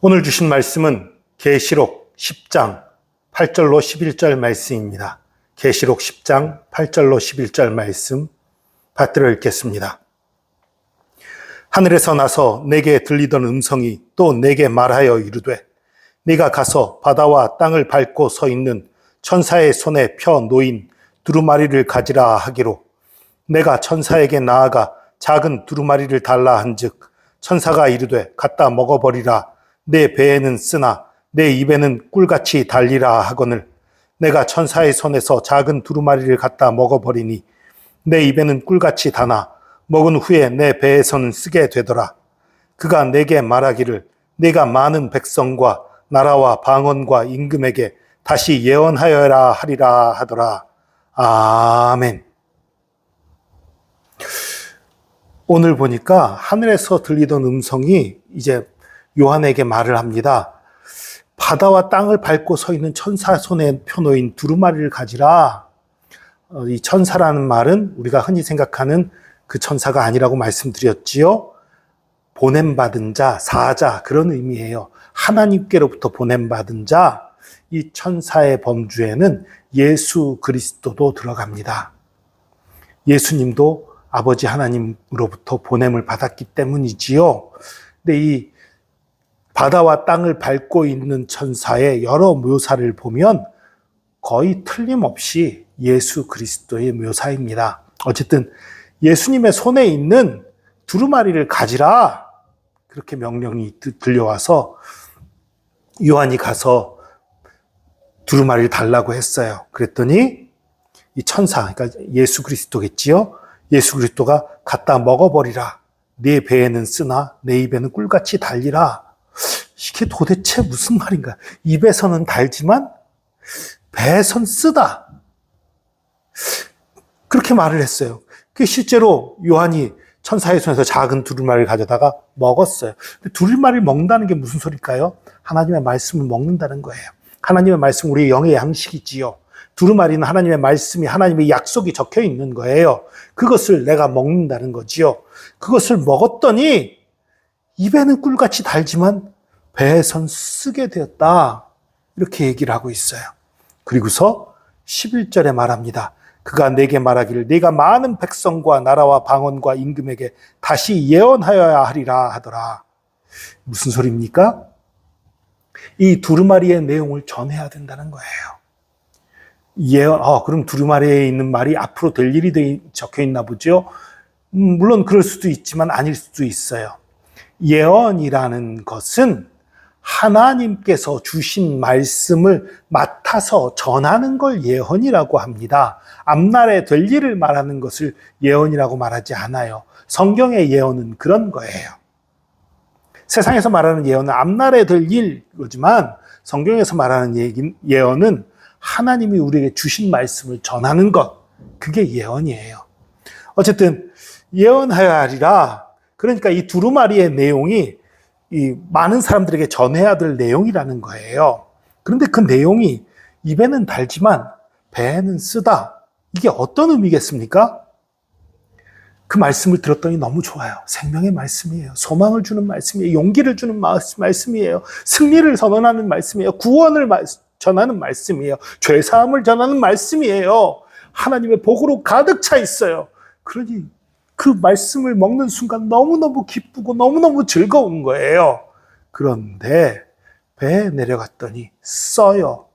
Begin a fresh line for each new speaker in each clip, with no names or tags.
오늘 주신 말씀은 계시록 10장 8절로 11절 말씀입니다. 계시록 10장 8절로 11절 말씀 받들어 읽겠습니다. 하늘에서 나서 내게 들리던 음성이 또 내게 말하여 이르되 네가 가서 바다와 땅을 밟고 서 있는 천사의 손에 펴 놓인 두루마리를 가지라 하기로 내가 천사에게 나아가 작은 두루마리를 달라 한즉 천사가 이르되 갖다 먹어버리라 내 배에는 쓰나 내 입에는 꿀같이 달리라 하거늘 내가 천사의 손에서 작은 두루마리를 갖다 먹어버리니 내 입에는 꿀같이 다나 먹은 후에 내 배에서는 쓰게 되더라. 그가 내게 말하기를 내가 많은 백성과 나라와 방언과 임금에게 다시 예언하여라 하리라 하더라. 아멘. 오늘 보니까 하늘에서 들리던 음성이 이제 요한에게 말을 합니다. 바다와 땅을 밟고 서 있는 천사 손에 펴놓인 두루마리를 가지라. 어, 이 천사라는 말은 우리가 흔히 생각하는 그 천사가 아니라고 말씀드렸지요. 보냄받은 자, 사자, 그런 의미예요. 하나님께로부터 보냄받은 자, 이 천사의 범주에는 예수 그리스도도 들어갑니다. 예수님도 아버지 하나님으로부터 보냄을 받았기 때문이지요. 근데 이 바다와 땅을 밟고 있는 천사의 여러 묘사를 보면 거의 틀림없이 예수 그리스도의 묘사입니다. 어쨌든 예수님의 손에 있는 두루마리를 가지라. 그렇게 명령이 들려와서 요한이 가서 두루마리를 달라고 했어요. 그랬더니 이 천사, 그러니까 예수 그리스도겠지요. 예수 그리스도가 갖다 먹어버리라. 네 배에는 쓰나 내 입에는 꿀같이 달리라. 이게 도대체 무슨 말인가? 입에서는 달지만 배에선 쓰다. 그렇게 말을 했어요. 그 실제로 요한이 천사의 손에서 작은 두루마리를 가져다가 먹었어요. 두루마리를 먹는다는 게 무슨 소리일까요? 하나님의 말씀을 먹는다는 거예요. 하나님의 말씀 우리의 영의 양식이지요. 두루마리는 하나님의 말씀이 하나님의 약속이 적혀 있는 거예요. 그것을 내가 먹는다는 거지요. 그것을 먹었더니 입에는 꿀같이 달지만 배에선 쓰게 되었다. 이렇게 얘기를 하고 있어요. 그리고서 11절에 말합니다. 그가 내게 말하기를 네가 많은 백성과 나라와 방언과 임금에게 다시 예언하여야 하리라 하더라. 무슨 소리입니까? 이 두루마리의 내용을 전해야 된다는 거예요. 예언, 아, 그럼 두루마리에 있는 말이 앞으로 될 일이 돼, 적혀 있나 보죠? 음, 물론 그럴 수도 있지만 아닐 수도 있어요. 예언이라는 것은 하나님께서 주신 말씀을 맡아서 전하는 걸 예언이라고 합니다. 앞날에 될 일을 말하는 것을 예언이라고 말하지 않아요. 성경의 예언은 그런 거예요. 세상에서 말하는 예언은 앞날에 될 일이지만 성경에서 말하는 예언은 하나님이 우리에게 주신 말씀을 전하는 것. 그게 예언이에요. 어쨌든 예언하여야 하리라. 그러니까 이 두루마리의 내용이 이 많은 사람들에게 전해야 될 내용이라는 거예요. 그런데 그 내용이 입에는 달지만 배에는 쓰다. 이게 어떤 의미겠습니까? 그 말씀을 들었더니 너무 좋아요. 생명의 말씀이에요. 소망을 주는 말씀이에요. 용기를 주는 말씀이에요. 승리를 선언하는 말씀이에요. 구원을 전하는 말씀이에요. 죄사함을 전하는 말씀이에요. 하나님의 복으로 가득 차 있어요. 그러니 그 말씀을 먹는 순간 너무너무 기쁘고 너무너무 즐거운 거예요. 그런데 배에 내려갔더니 써요.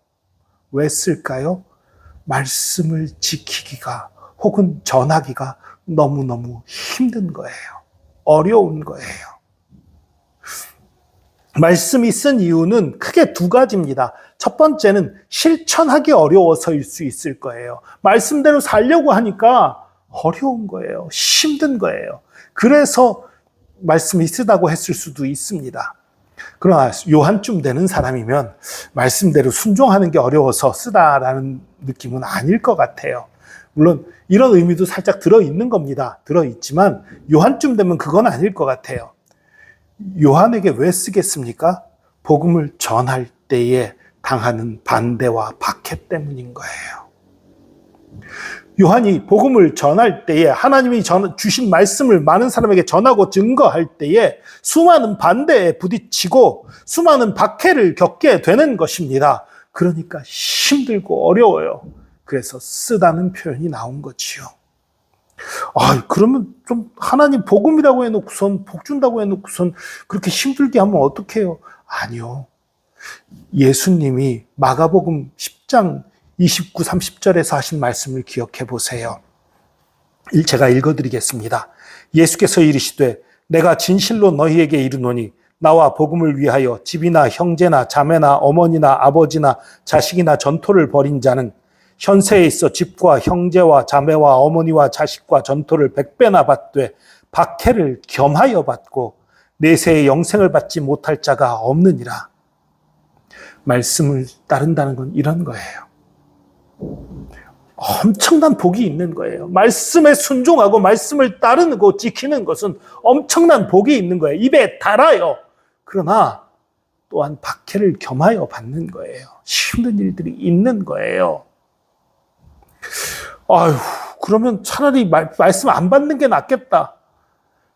왜 쓸까요? 말씀을 지키기가 혹은 전하기가 너무너무 힘든 거예요. 어려운 거예요. 말씀이 쓴 이유는 크게 두 가지입니다. 첫 번째는 실천하기 어려워서일 수 있을 거예요. 말씀대로 살려고 하니까 어려운 거예요. 힘든 거예요. 그래서 말씀이 쓰다고 했을 수도 있습니다. 그러나 요한쯤 되는 사람이면 말씀대로 순종하는 게 어려워서 쓰다라는 느낌은 아닐 것 같아요. 물론 이런 의미도 살짝 들어있는 겁니다. 들어있지만 요한쯤 되면 그건 아닐 것 같아요. 요한에게 왜 쓰겠습니까? 복음을 전할 때에 당하는 반대와 박해 때문인 거예요. 요한이 복음을 전할 때에 하나님이 전- 주신 말씀을 많은 사람에게 전하고 증거할 때에 수많은 반대에 부딪히고 수많은 박해를 겪게 되는 것입니다. 그러니까 힘들고 어려워요. 그래서 쓰다는 표현이 나온 거지요. 아, 그러면 좀 하나님 복음이라고 해놓고선 복 준다고 해놓고선 그렇게 힘들게 하면 어떡해요? 아니요. 예수님이 마가복음 10장 29, 30절에서 하신 말씀을 기억해 보세요. 일- 제가 읽어드리겠습니다. 예수께서 이르시되 내가 진실로 너희에게 이르노니 나와 복음을 위하여 집이나 형제나 자매나 어머니나 아버지나 자식이나 전토를 벌인 자는 현세에 있어 집과 형제와 자매와 어머니와 자식과 전토를 백배나 받되 박해를 겸하여 받고 내세의 영생을 받지 못할 자가 없느니라. 말씀을 따른다는 건 이런 거예요. 엄청난 복이 있는 거예요. 말씀에 순종하고 말씀을 따르고 지키는 것은 엄청난 복이 있는 거예요. 입에 달아요. 그러나 또한 박해를 겸하여 받는 거예요. 힘든 일들이 있는 거예요. 아유, 그러면 차라리 말, 말씀 안 받는 게 낫겠다.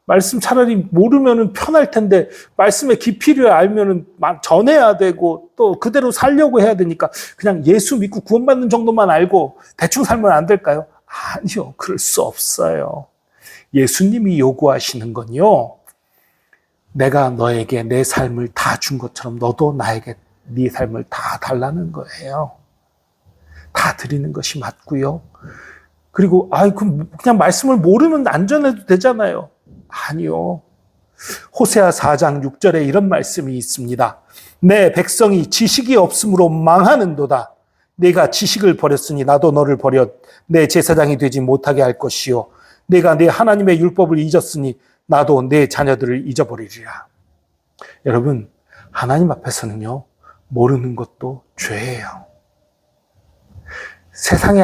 말씀 차라리 모르면은 편할 텐데 말씀의 깊이를 알면은 막 전해야 되고 또 그대로 살려고 해야 되니까 그냥 예수 믿고 구원받는 정도만 알고 대충 살면 안 될까요? 아니요. 그럴 수 없어요. 예수님이 요구하시는 건요. 내가 너에게 내 삶을 다 준 것처럼 너도 나에게 네 삶을 다 달라는 거예요. 다 드리는 것이 맞고요. 그리고 아이 그럼 그냥 말씀을 모르면 안 전해도 되잖아요. 아니요. 호세아 4장 6절에 이런 말씀이 있습니다. 내 백성이 지식이 없으므로 망하는도다. 내가 지식을 버렸으니 나도 너를 버려 내 제사장이 되지 못하게 할 것이요. 내가 내 하나님의 율법을 잊었으니 나도 내 자녀들을 잊어버리리라. 여러분, 하나님 앞에서는요, 모르는 것도 죄예요. 세상에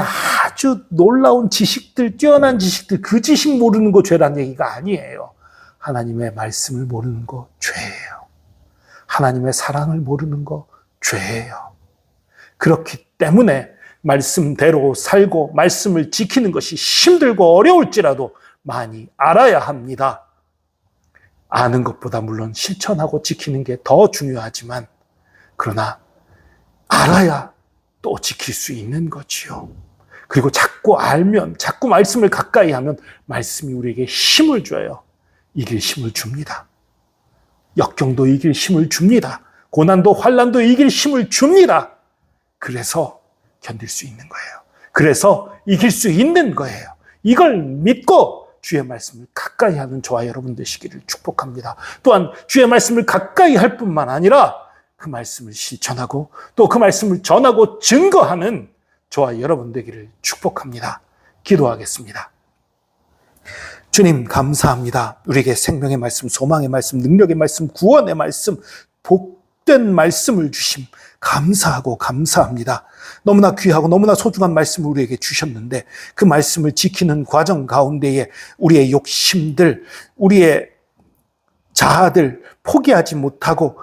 아주 놀라운 지식들, 뛰어난 지식들, 그 지식 모르는 거 죄란 얘기가 아니에요. 하나님의 말씀을 모르는 거 죄예요. 하나님의 사랑을 모르는 거 죄예요. 그렇기 때문에 말씀대로 살고 말씀을 지키는 것이 힘들고 어려울지라도 많이 알아야 합니다. 아는 것보다 물론 실천하고 지키는 게 더 중요하지만 그러나 알아야 또 지킬 수 있는 거지요. 그리고 자꾸 알면, 자꾸 말씀을 가까이 하면 말씀이 우리에게 힘을 줘요. 이길 힘을 줍니다. 역경도 이길 힘을 줍니다. 고난도 환란도 이길 힘을 줍니다. 그래서 견딜 수 있는 거예요. 그래서 이길 수 있는 거예요. 이걸 믿고 주의 말씀을 가까이 하는 저와 여러분 되시기를 축복합니다. 또한 주의 말씀을 가까이 할 뿐만 아니라 그 말씀을 실천하고 또 그 말씀을 전하고 증거하는 저와 여러분 되기를 축복합니다. 기도하겠습니다. 주님, 감사합니다. 우리에게 생명의 말씀, 소망의 말씀, 능력의 말씀, 구원의 말씀, 복된 말씀을 주심, 감사하고 감사합니다. 너무나 귀하고 너무나 소중한 말씀을 우리에게 주셨는데 그 말씀을 지키는 과정 가운데에 우리의 욕심들, 우리의 자아들 포기하지 못하고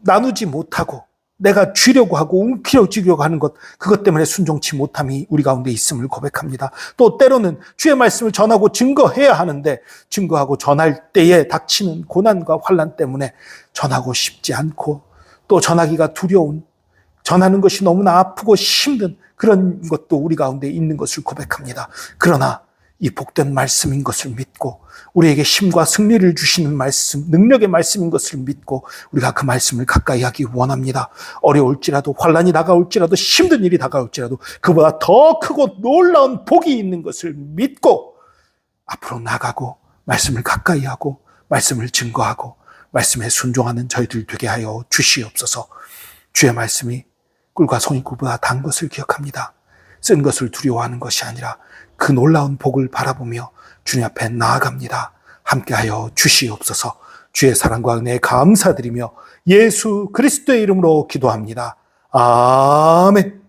나누지 못하고 내가 쥐려고 하고 움켜쥐려고 하는 것 그것 때문에 순종치 못함이 우리 가운데 있음을 고백합니다. 또 때로는 주의 말씀을 전하고 증거해야 하는데 증거하고 전할 때에 닥치는 고난과 환란 때문에 전하고 싶지 않고 또 전하기가 두려운 전하는 것이 너무나 아프고 힘든 그런 것도 우리 가운데 있는 것을 고백합니다. 그러나 이 복된 말씀인 것을 믿고 우리에게 힘과 승리를 주시는 말씀, 능력의 말씀인 것을 믿고 우리가 그 말씀을 가까이 하기 원합니다. 어려울지라도 환란이 다가올지라도 힘든 일이 다가올지라도 그보다 더 크고 놀라운 복이 있는 것을 믿고 앞으로 나가고 말씀을 가까이 하고 말씀을 증거하고 말씀에 순종하는 저희들 되게 하여 주시옵소서. 주의 말씀이 꿀과 송이꿀보다 단 것을 기억합니다. 쓴 것을 두려워하는 것이 아니라 그 놀라운 복을 바라보며 주님 앞에 나아갑니다. 함께하여 주시옵소서. 주의 사랑과 은혜에 감사드리며 예수 그리스도의 이름으로 기도합니다. 아멘.